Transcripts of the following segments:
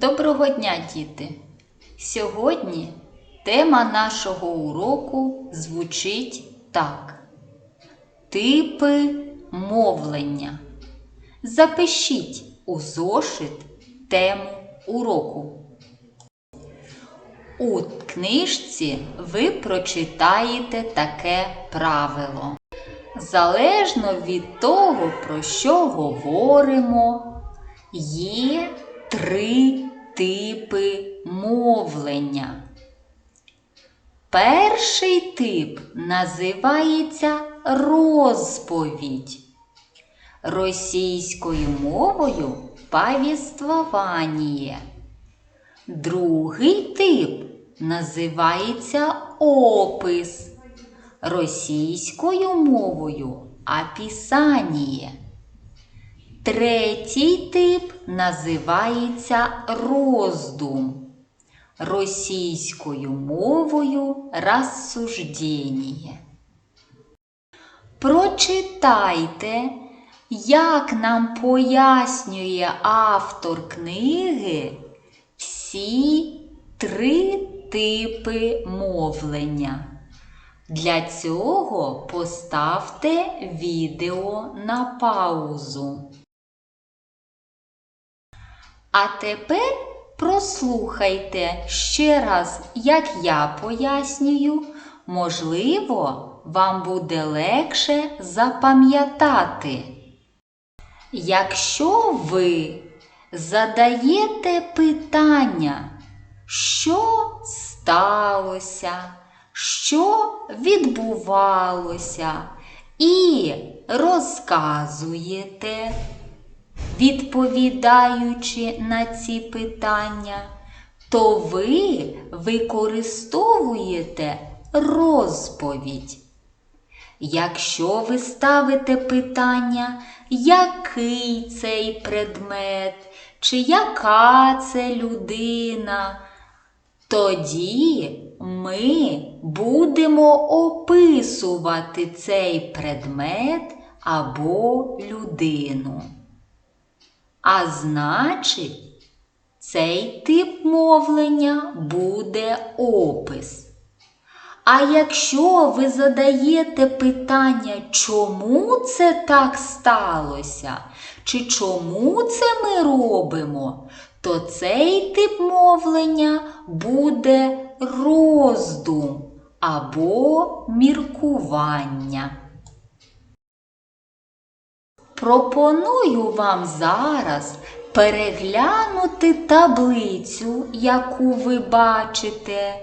Доброго дня, діти! Сьогодні тема нашого уроку звучить так: Типи мовлення. Запишіть у зошит тему уроку. У книжці ви прочитаєте таке правило. Залежно від того, про що говоримо, є три типи мовлення. Перший тип називається розповідь. Російською мовою повіствування. Другий тип називається опис. Російською мовою описання. Третій тип називається роздум. Російською мовою розсуждення. Прочитайте, як нам пояснює автор книги всі три типи мовлення. Для цього поставте відео на паузу. А тепер прослухайте ще раз, як я пояснюю, можливо, вам буде легше запам'ятати. Якщо ви задаєте питання, що сталося, що відбувалося, і розказуєте, відповідаючи на ці питання, то ви використовуєте розповідь. Якщо ви ставите питання, який цей предмет, чи яка це людина, тоді ми будемо описувати цей предмет або людину. А значить, цей тип мовлення буде опис. А якщо ви задаєте питання, чому це так сталося, чи чому це ми робимо, то цей тип мовлення буде роздум або міркування. Пропоную вам зараз переглянути таблицю, яку ви бачите,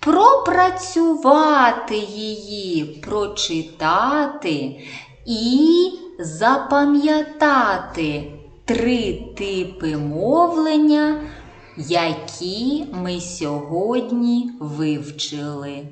пропрацювати її, прочитати і запам'ятати три типи мовлення, які ми сьогодні вивчили.